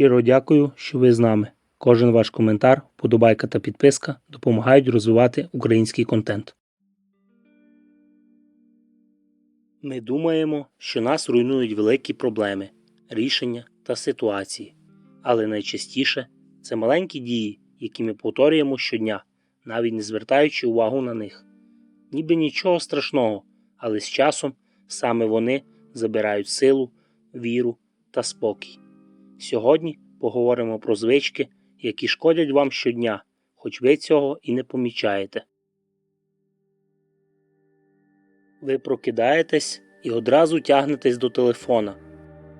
Щиро дякую, що ви з нами. Кожен ваш коментар, вподобайка та підписка допомагають розвивати український контент. Ми думаємо, що нас руйнують великі проблеми, рішення та ситуації. Але найчастіше це маленькі дії, які ми повторюємо щодня, навіть не звертаючи увагу на них. Ніби нічого страшного, але з часом саме вони забирають силу, віру та спокій. Сьогодні поговоримо про звички, які шкодять вам щодня, хоч ви цього і не помічаєте. Ви прокидаєтесь і одразу тягнетесь до телефона.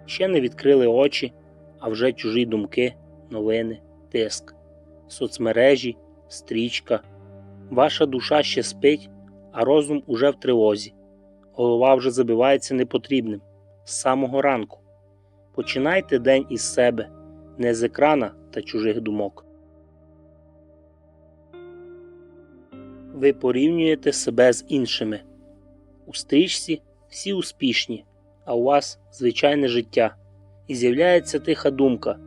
Ще не відкрили очі, а вже чужі думки, новини, тиск, соцмережі, стрічка. Ваша душа ще спить, а розум уже в тривозі. Голова вже забивається непотрібним з самого ранку. Починайте день із себе, не з екрана та чужих думок. Ви порівнюєте себе з іншими. У стрічці всі успішні, а у вас звичайне життя. І з'являється тиха думка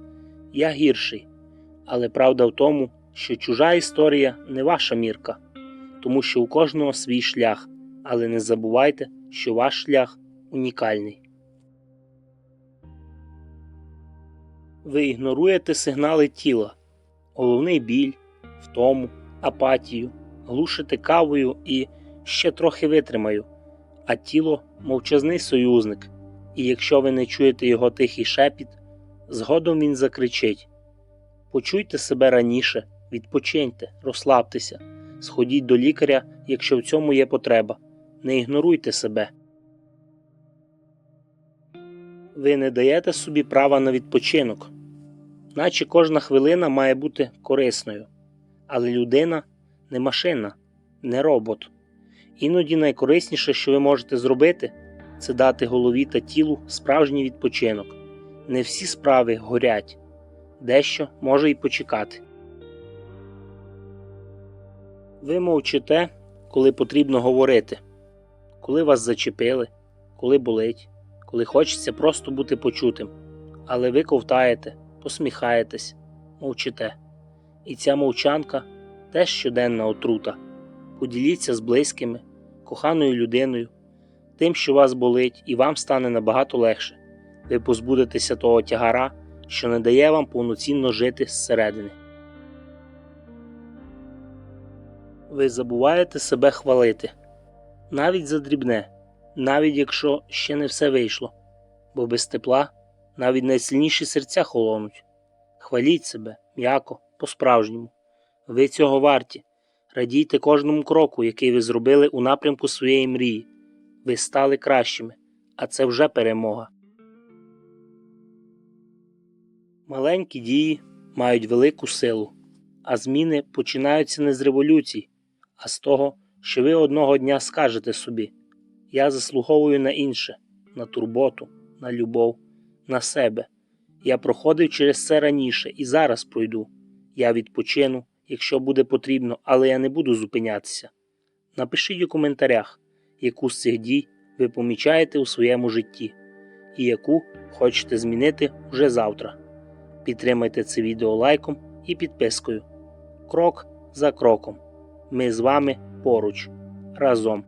Я гірший. Але правда в тому, що чужа історія не ваша мірка, тому що у кожного свій шлях, але не забувайте, що ваш шлях унікальний. Ви ігноруєте сигнали тіла, головний біль, втому, апатію, глушите кавою і ще трохи витримаю, а тіло мовчазний союзник, і якщо ви не чуєте його тихий шепіт, згодом він закричить. Почуйте себе раніше, відпочиньте, розслабтеся, сходіть до лікаря, якщо в цьому є потреба, не ігноруйте себе. Ви не даєте собі права на відпочинок, наче кожна хвилина має бути корисною, але людина не машина, не робот. Іноді найкорисніше, що ви можете зробити, це дати голові та тілу справжній відпочинок. Не всі справи горять, дещо може й почекати. Ви мовчите, коли потрібно говорити, коли вас зачепили, коли болить, коли хочеться просто бути почутим, але ви ковтаєте, посміхаєтесь, мовчите. І ця мовчанка теж щоденна отрута. Поділіться з близькими, коханою людиною, тим, що вас болить, і вам стане набагато легше. Ви позбудетеся того тягара, що не дає вам повноцінно жити зсередини. Ви забуваєте себе хвалити, навіть за дрібне, навіть якщо ще не все вийшло, бо без тепла навіть найсильніші серця холонуть. Хваліть себе м'яко, по-справжньому. Ви цього варті. Радійте кожному кроку, який ви зробили у напрямку своєї мрії. Ви стали кращими, а це вже перемога. Маленькі дії мають велику силу, а зміни починаються не з революцій, а з того, що ви одного дня скажете собі: Я заслуговую на інше, на турботу, на любов, на себе. Я проходив через це раніше і зараз пройду. Я відпочину, якщо буде потрібно, але я не буду зупинятися. Напишіть у коментарях, яку з цих дій ви помічаєте у своєму житті і яку хочете змінити вже завтра. Підтримайте це відео лайком і підпискою. Крок за кроком. Ми з вами поруч разом.